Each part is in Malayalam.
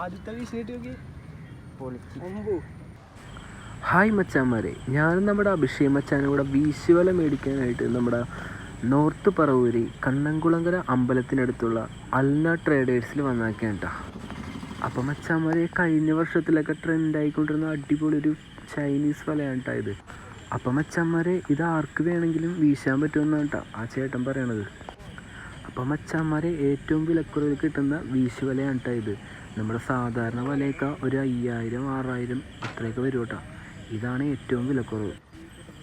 ആദ്യത്തെ നോക്കി. ഹായ് മച്ചാന്മാരെ. ഞാനും നമ്മുടെ അഭിഷേക് മച്ചാനും കൂടെ വീശുവല മേടിക്കാനായിട്ട് നമ്മുടെ നോർത്ത് പറവൂരി കണ്ണംകുളങ്കര അമ്പലത്തിനടുത്തുള്ള അൽന ട്രേഡേഴ്സിൽ വന്നാക്കിയാണ് കേട്ടോ അപ്പം മച്ചാന്മാരെ കഴിഞ്ഞ വർഷത്തിലൊക്കെ ട്രെൻഡ് ആയിക്കൊണ്ടിരുന്ന അടിപൊളി ഒരു ചൈനീസ് വലയാണ് കേട്ടോ ഇത്. അപ്പം മച്ചാന്മാരെ ഇത് ആർക്ക് വേണമെങ്കിലും വീശാൻ പറ്റുമെന്നാണ് കേട്ടോ ആ ചേട്ടൻ പറയണത്. അപ്പം മച്ചാന്മാരെ ഏറ്റവും വിലക്കുറവിൽ കിട്ടുന്ന വീശുവലയാണ് കേട്ടോ ഇത്. നമ്മുടെ സാധാരണ വലയൊക്കെ ഒരു അയ്യായിരം ആറായിരം അത്രയൊക്കെ വരും കേട്ടോ. ഇതാണ് ഏറ്റവും വിലക്കുറവ്.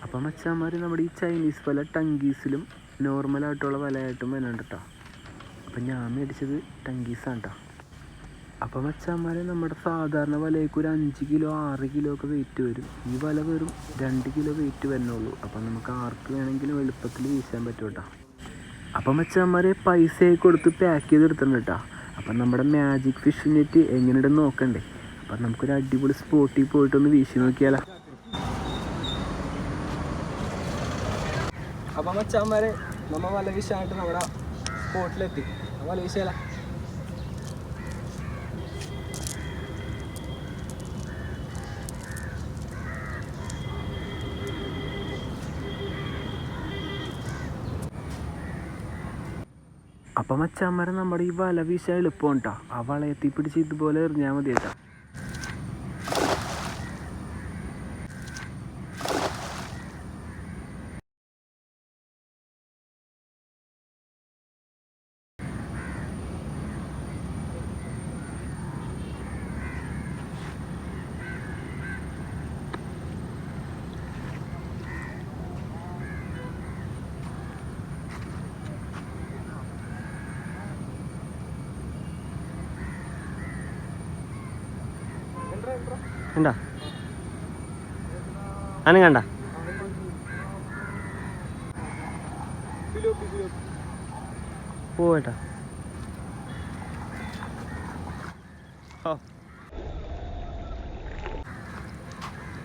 അപ്പം മച്ചാന്മാർ നമ്മുടെ ഈ ചൈനീസ് വല ടങ്കീസിലും നോർമലായിട്ടുള്ള വലയായിട്ടും വരുന്നുണ്ട് കേട്ടോ. അപ്പം ഞാൻ മേടിച്ചത് ടങ്കീസാണ് കേട്ടോ. അപ്പം മച്ചാന്മാർ നമ്മുടെ സാധാരണ വലയ്ക്ക് ഒരു അഞ്ച് കിലോ ആറ് കിലോ ഒക്കെ വെയിറ്റ് വരും. ഈ വല വെറും രണ്ട് കിലോ വെയിറ്റ് വരുന്നുള്ളൂ അപ്പം നമുക്ക് ആർക്ക് വേണമെങ്കിലും എളുപ്പത്തിൽ വീശാൻ പറ്റും കേട്ടോ. അപ്പം മച്ചാന്മാരെ പൈസയൊക്കെ കൊടുത്ത് പാക്ക് ചെയ്ത് എടുത്തിട്ടുണ്ട് കേട്ടോ. അപ്പം നമ്മുടെ മാജിക് ഫിഷ് നെറ്റ് എങ്ങനെയുണ്ടെന്ന് നോക്കണ്ടേ? അപ്പം നമുക്കൊരു അടിപൊളി സ്പോട്ടിൽ പോയിട്ടൊന്ന് വീശി നോക്കിയാലോ. അപ്പം മച്ചാന്മാരെ നമ്മൾ വല വീശാനായിട്ട് നമ്മുടെ സ്പോട്ടിലെത്തി വല വീശാല അപ്പം മച്ചാന്മാരെ നമ്മുടെ ഈ വല വീശാൻ എളുപ്പം കേട്ടോ ആ വളയത്തിൽ പിടിച്ച് ഇതുപോലെ എറിഞ്ഞാൽ മതി കേട്ടോ കണ്ട? അനും കണ്ട? പോവേട്ടാ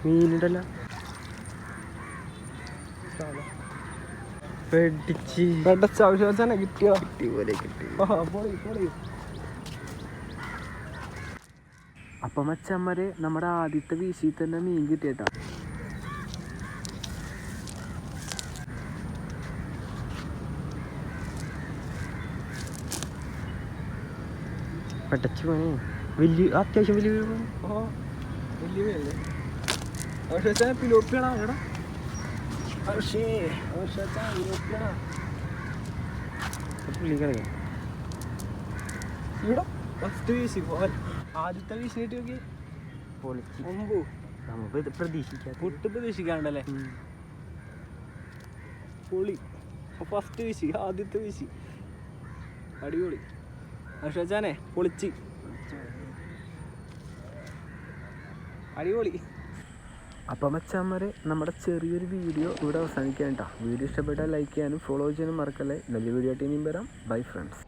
മീനുണ്ടല്ലോ പെടച്ച. ആവശ്യം കിട്ടിയോ? കിട്ടി പോലെ പൊളി പൊളി അപ്പം മച്ചാന്മാരെ നമ്മുടെ ആദ്യത്തെ വീശിയിൽ തന്നെ മീൻ കിട്ടിയേട്ടാ. പെട്ടച്ചു പോണേ വലിയ അത്യാവശ്യം വലിയ വലിയ പിലോപ്പിയാണോ പിലോപ്പിയാണോ? പുള്ളി കിടക്കാം ഇവിടെ ഫസ്റ്റ് വീശി പോവാൻ. ആദ്യത്തെ വീശിട്ട് നോക്കി. പൊളിച്ച്. ഒമ്പു നമുക്ക് ഇത് പ്രതീക്ഷിക്കാം പൊട്ട് പ്രതീക്ഷിക്കാണ്ടല്ലേ? പൊളി. ഫസ്റ്റ് വീശി ആദ്യത്തെ വീശി. അടിപൊളി. അക്ഷാനെ പൊളിച്ച്. അടിപൊളി. അപ്പം മച്ചാന്മാരെ നമ്മുടെ ചെറിയൊരു വീഡിയോ ഇവിടെ അവസാനിക്കാൻ കേട്ടോ. വീഡിയോ ഇഷ്ടപ്പെട്ടാൽ ലൈക്ക് ചെയ്യാനും ഫോളോ ചെയ്യാനും മറക്കല്ലേ. നല്ല വീഡിയോ ആയിട്ട് ഇനിയും വരാം. Bye friends